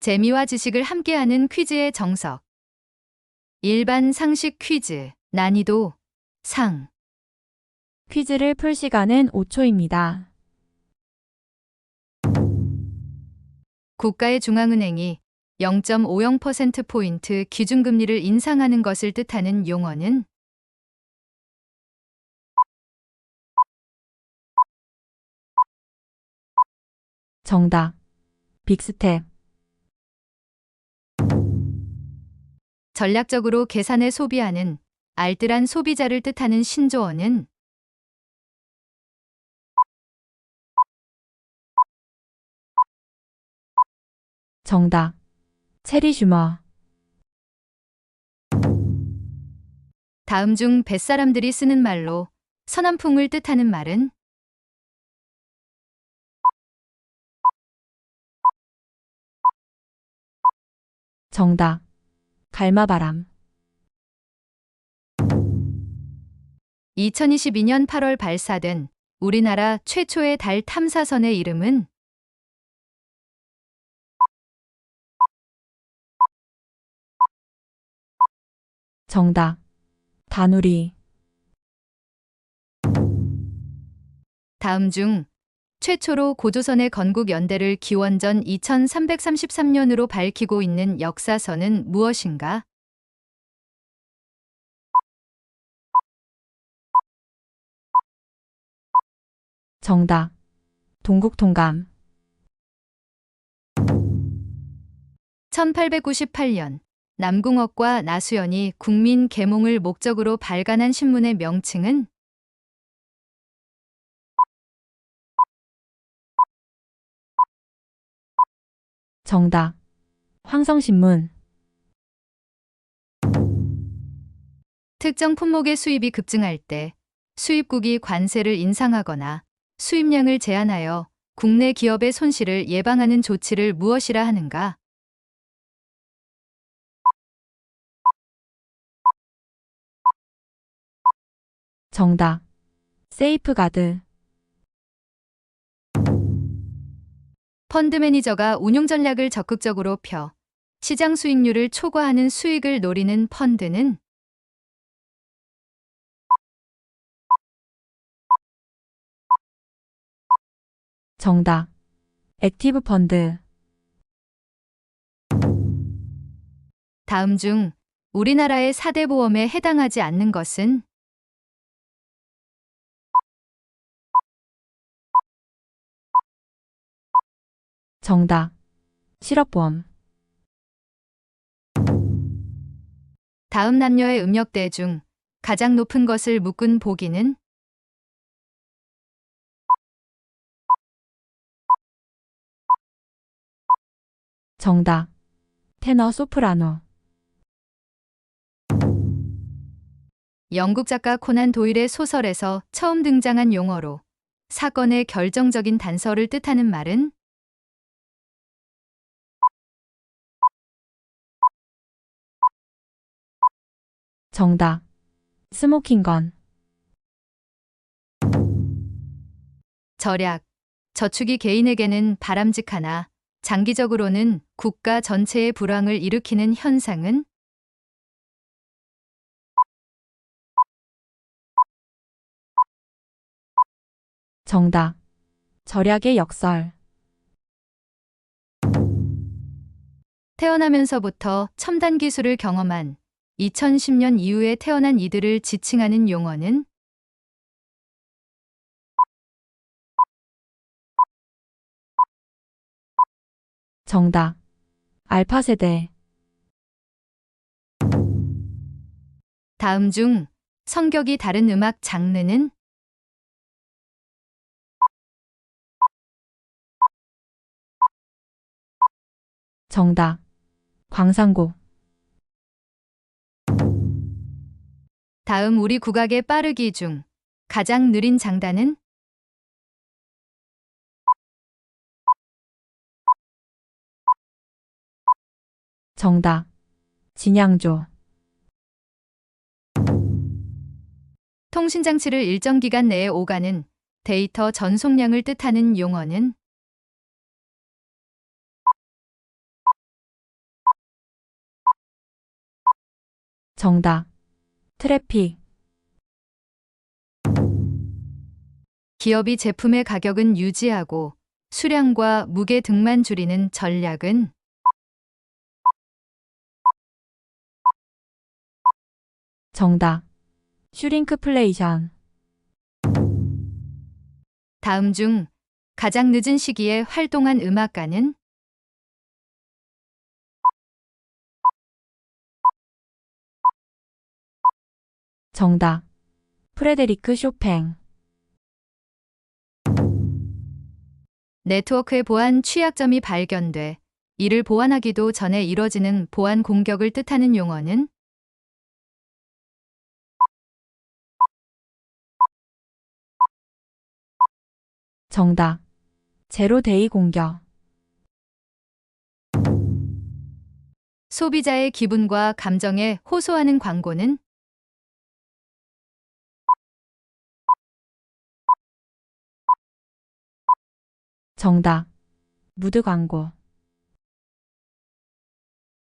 재미와 지식을 함께하는 퀴즈의 정석. 일반 상식 퀴즈, 난이도, 상. 퀴즈를 풀 시간은 5초입니다. 국가의 중앙은행이 0.50%포인트 기준금리를 인상하는 것을 뜻하는 용어는 정답. 빅스텝. 전략적으로 계산에 소비하는 알뜰한 소비자를 뜻하는 신조어는 정답. 체리 슈머. 다음 중 뱃사람들이 쓰는 말로 서남풍을 뜻하는 말은 정답. 갈마바람. 2022년 8월 발사된 우리나라 최초의 달 탐사선의 이름은 정답. 다누리. 다음 중 최초로 고조선의 건국 연대를 기원전 2333년으로 밝히고 있는 역사서는 무엇인가? 정답. 동국통감. 1898년 남궁옥과 나수연이 국민 계몽을 목적으로 발간한 신문의 명칭은 정답. 황성신문. 특정 품목의 수입이 급증할 때 수입국이 관세를 인상하거나 수입량을 제한하여 국내 기업의 손실을 예방하는 조치를 무엇이라 하는가? 정답. 세이프가드. 펀드 매니저가 운용 전략을 적극적으로 펴 시장 수익률을 초과하는 수익을 노리는 펀드는 정답. 액티브 펀드. 다음 중 우리나라의 4대 보험에 해당하지 않는 것은 정답. 실업보험. 다음 남녀의 음역대 중 가장 높은 것을 묶은 보기는 정답. 테너 소프라노. 영국 작가 코난 도일의 소설에서 처음 등장한 용어로 사건의 결정적인 단서를 뜻하는 말은 정답. 스모킹 건. 절약, 저축이 개인에게는 바람직하나 장기적으로는 국가 전체의 불황을 일으키는 현상은 정답. 절약의 역설. 태어나면서부터 첨단 기술을 경험한 2010년 이후에 태어난 이들을 지칭하는 용어는 정답. 알파 세대. 다음 중 성격이 다른 음악 장르는 정답. 광산곡. 다음 우리 국악의 빠르기 중 가장 느린 장단은? 정답. 진양조. 통신장치를 일정 기간 내에 오가는 데이터 전송량을 뜻하는 용어는? 정답. 트래픽. 기업이 제품의 가격은 유지하고 수량과 무게 등만 줄이는 전략은 정답. 슈링크플레이션. 다음 중 가장 늦은 시기에 활동한 음악가는 정답. 프레데리크 쇼팽. 네트워크의 보안 취약점이 발견돼 이를 보완하기도 전에 이뤄지는 보안 공격을 뜻하는 용어는 정답. 제로데이 공격. 소비자의 기분과 감정에 호소하는 광고는 정답. 무드 광고.